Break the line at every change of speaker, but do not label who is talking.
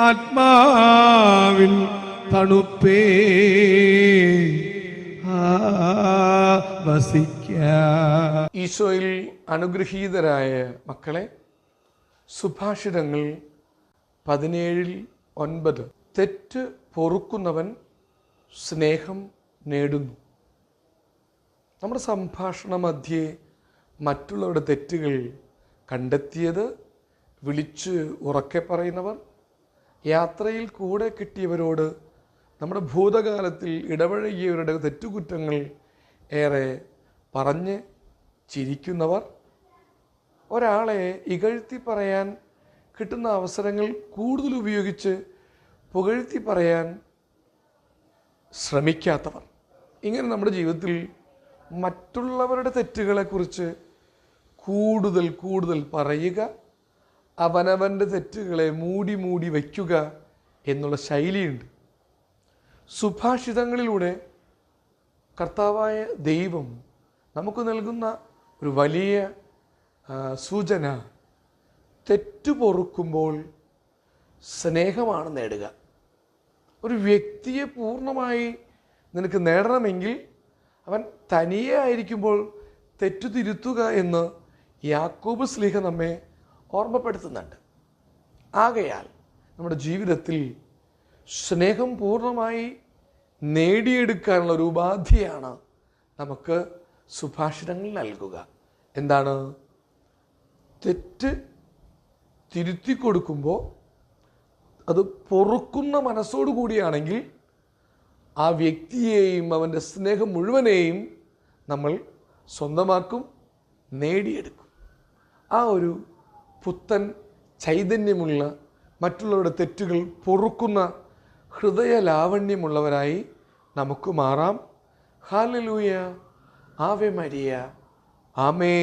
ആത്മാവിൻ തണുപ്പേ.
ഈശോയിൽ അനുഗ്രഹീതരായ മക്കളെ സുഭാഷിതങ്ങൾ പതിനേഴിൽ ഒൻപത്. തെറ്റ് പൊറുക്കുന്നവൻ സ്നേഹം നേടുന്നു. നമ്മുടെ സംഭാഷണ മധ്യേ മറ്റുള്ളവരുടെ തെറ്റുകൾ കണ്ടെത്തിയത് വിളിച്ച് ഉറക്കെ പറയുന്നവർ യാത്രയിൽ കൂടെ കിട്ടിയവരോട് നമ്മുടെ ഭൂതകാലത്തിൽ ഇടപഴകിയവരുടെ തെറ്റുകുറ്റങ്ങൾ ഏറെ പറഞ്ഞ് ചിരിക്കുന്നവർ ഒരാളെ ഇകഴ്ത്തി പറയാൻ കിട്ടുന്ന അവസരങ്ങൾ കൂടുതൽ ഉപയോഗിച്ച് പുകഴ്ത്തി പറയാൻ ശ്രമിക്കാത്തവർ. ഇങ്ങനെ നമ്മുടെ ജീവിതത്തിൽ മറ്റുള്ളവരുടെ തെറ്റുകളെക്കുറിച്ച് കൂടുതൽ കൂടുതൽ പറയുക അവനവന്റെ തെറ്റുകളെ മൂടി മൂടി വയ്ക്കുക എന്നുള്ള ശൈലിയുണ്ട്. സുഭാഷിതങ്ങളിലൂടെ കർത്താവായ ദൈവം നമുക്ക് നൽകുന്ന ഒരു വലിയ സൂചന തെറ്റു പൊറുക്കുമ്പോൾ സ്നേഹമാണ് നേടുക. ഒരു വ്യക്തിയെ പൂർണമായി നിനക്ക് നേടണമെങ്കിൽ അവൻ തനിയെ ആയിരിക്കുമ്പോൾ തെറ്റു തിരുത്തുക എന്ന് യാക്കോബ് സ്ലീഹ നമ്മെ ഓർമ്മപ്പെടുത്തുന്നുണ്ട്. ആകയാൽ നമ്മുടെ ജീവിതത്തിൽ സ്നേഹം പൂർണമായി നേടിയെടുക്കാനുള്ള ഒരു ഉപാധിയാണ് നമുക്ക് സുഭാഷിതങ്ങൾ നൽകുക. എന്താണ്? തെറ്റ് തിരുത്തി കൊടുക്കുമ്പോൾ അത് പൊറുക്കുന്ന മനസ്സോടു കൂടിയാണെങ്കിൽ ആ വ്യക്തിയെയും അവന്റെ സ്നേഹം മുഴുവനെയും നമ്മൾ സ്വന്തമാക്കും നേടിയെടുക്കും. ആ ഒരു പുത്തൻ ചൈതന്യമുള്ള മറ്റുള്ളവരുടെ തെറ്റുകൾ പൊറുക്കുന്ന ഹൃദയ ലാവണ്യമുള്ളവരായി നമുക്ക് മാറാം. ഹാലലൂയ ആവെ മരിയ. ആമേ